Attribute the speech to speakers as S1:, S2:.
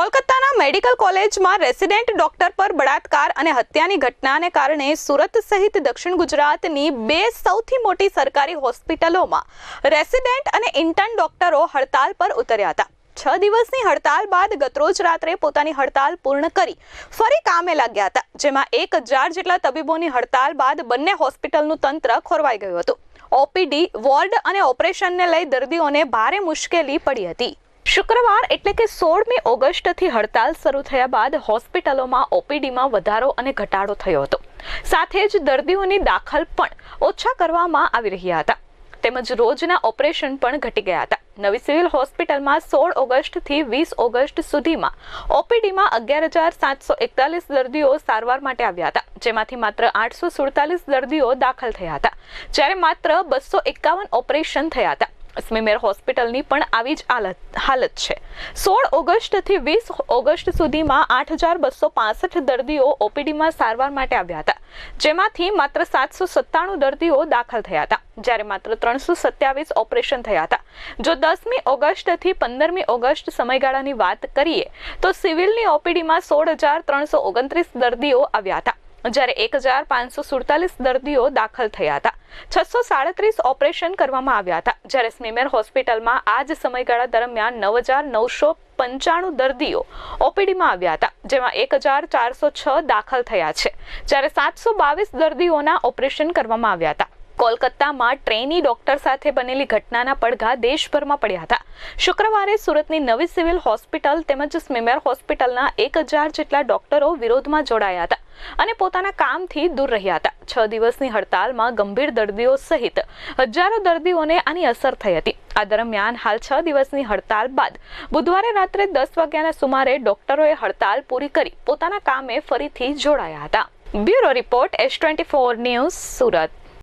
S1: કોલકાતાના મેડિકલ કોલેજમાં resident doctor પર બળાત્કાર અને હત્યાની ઘટનાને કારણે સુરત સહિત દક્ષિણ ગુજરાતની બે સૌથી મોટી સરકારી હોસ્પિટલોમાં રેસિડેન્ટ અને ઇન્ટર્ન ડોક્ટરો હડતાલ પર ઉતર્યા હતા. છ દિવસની હડતાલ બાદ ગતરોજ રાત્રે પોતાની હડતાલ પૂર્ણ કરી ફરી કામે લાગ્યા હતા, જેમાં એક હજાર જેટલા તબીબોની હડતાલ બાદ બંને હોસ્પિટલનું તંત્ર ખોરવાઈ ગયું હતું. ઓપીડી, વોર્ડ અને ઓપરેશનને લઈ દર્દીઓને ભારે મુશ્કેલી પડી હતી. શુક્રવાર એટલે કે સોળમી ઓગસ્ટથી હડતાલ શરૂ થયા બાદ હોસ્પિટલોમાં ઓપીડીમાં વધારો અને ઘટાડો થયો હતો. સાથે જ દર્દીઓની દાખલ પણ ઓછા કરવામાં આવી રહ્યા હતા. તેમજ રોજના ઓપરેશન પણ ઘટી ગયા હતા. નવી સિવિલ હોસ્પિટલમાં સોળ ઓગસ્ટથી વીસ ઓગસ્ટ સુધીમાં ઓપીડીમાં અગિયાર હજાર સાતસો એકતાલીસ દર્દીઓ સારવાર માટે આવ્યા હતા. જેમાંથી માત્ર આઠસો સુડતાલીસ દર્દીઓ દાખલ થયા હતા. જ્યારે માત્ર બસો એકાવન ઓપરેશન થયા હતા. સ્મીમેર હોસ્પિટલની પણ આવી જ હાલત હાલત છે. સોળ ઓગસ્ટથી વીસ ઓગસ્ટ સુધીમાં આઠ હજાર બસો પાસઠ દર્દીઓ ઓપીડીમાં સારવાર માટે આવ્યા હતા, જેમાંથી માત્ર સાતસો સત્તાણું દર્દીઓ દાખલ થયા હતા. જ્યારે માત્ર ત્રણસો સત્યાવીસ ઓપરેશન થયા હતા. જો દસમી ઓગસ્ટથી પંદરમી ઓગસ્ટ સમયગાળાની વાત કરીએ, તો સિવિલની ઓપીડીમાં સોળ હજાર ત્રણસો ઓગણત્રીસ દર્દીઓ આવ્યા હતા. જ્યારે એક હજાર પાંચસો સુડતાલીસ દર્દીઓ દાખલ થયા હતા. છસો સાડત્રીસ ઓપરેશન કરવામાં આવ્યા હતા. જ્યારે સ્મીમેર હોસ્પિટલમાં આ જ સમયગાળા દરમિયાન નવ હજાર નવસો પંચાણું દર્દીઓ ઓપીડીમાં આવ્યા હતા, જેમાં એક હજાર ચારસો છ દાખલ થયા છે. જ્યારે સાતસો બાવીસ દર્દીઓના ઓપરેશન કરવામાં આવ્યા હતા. કોલકાતામાં ટ્રેની ડોક્ટર સાથે બનેલી ઘટનાના પડઘા દેશભરમાં પડ્યા હતા. શુક્રવારે સુરતની નવી સિવિલ હોસ્પિટલ તેમજ સ્મીમેર હોસ્પિટલના એક હજાર જેટલા ડોક્ટરો વિરોધમાં જોડાયા હતા અને પોતાના કામથી દૂર રહ્યા હતા. છ દિવસની હડતાલમાં ગંભીર દર્દીઓ સહિત હજારો દર્દીઓને આની અસર થઈ હતી. આ દરમિયાન હાલ છ દિવસની હડતાલ બાદ બુધવારે રાત્રે દસ વાગ્યાના સુમારે ડોક્ટરોએ હડતાલ પૂરી કરી પોતાના કામે ફરીથી જોડાયા હતા. Bureau report S twenty four news Surat.